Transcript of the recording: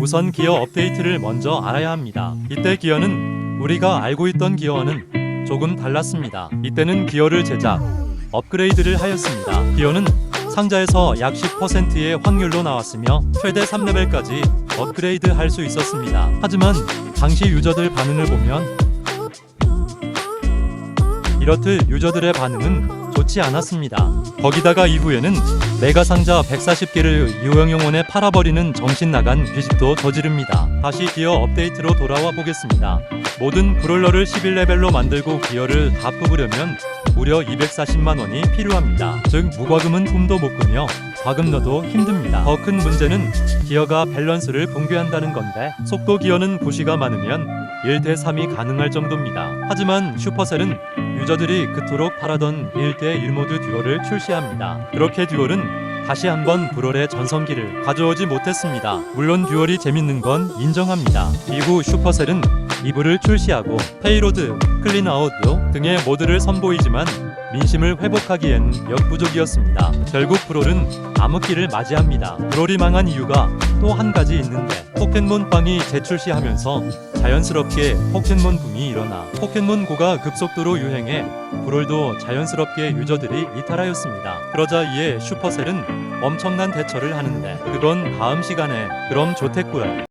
우선 기어 업데이트를 먼저 알아야 합니다. 이때 기어는 우리가 알고 있던 기어와는 조금 달랐습니다. 이때는 기어를 제작, 업그레이드를 하였습니다. 기어는 상자에서 약 10%의 확률로 나왔으며 최대 3레벨까지 업그레이드 할 수 있었습니다. 하지만 당시 유저들 반응을 보면 이렇듯 유저들의 반응은 좋지 않았습니다. 거기다가 이후에는 메가 상자 140개를 유형용원에 팔아버리는 정신 나간 귀식도 저지릅니다. 다시 기어 업데이트로 돌아와 보겠습니다. 모든 브롤러를 11레벨로 만들고 기어를 다 뽑으려면 무려 240만 원이 필요합니다. 즉 무과금은 꿈도 못 꾸며 과금 넣어도 힘듭니다. 더 큰 문제는 기어가 밸런스를 붕괴한다는 건데 속도 기어는 부시가 많으면 1대 3이 가능할 정도입니다. 하지만 슈퍼셀은 유저들이 그토록 바라던 1대 1 모드 듀얼을 출시합니다. 그렇게 듀얼은 다시 한번 브롤의 전성기를 가져오지 못했습니다. 물론 듀얼이 재밌는 건 인정합니다. 이후 슈퍼셀은 이브를 출시하고 페이로드, 클린아웃 등의 모드를 선보이지만 민심을 회복하기엔 역부족이었습니다. 결국 브롤은 암흑기를 맞이합니다. 브롤이 망한 이유가 또 한 가지 있는데 포켓몬빵이 재출시하면서 자연스럽게 포켓몬 붐이 일어나 포켓몬고가 급속도로 유행해 브롤도 자연스럽게 유저들이 이탈하였습니다. 그러자 이에 슈퍼셀은 엄청난 대처를 하는데 그건 다음 시간에 그럼 좋댔고요.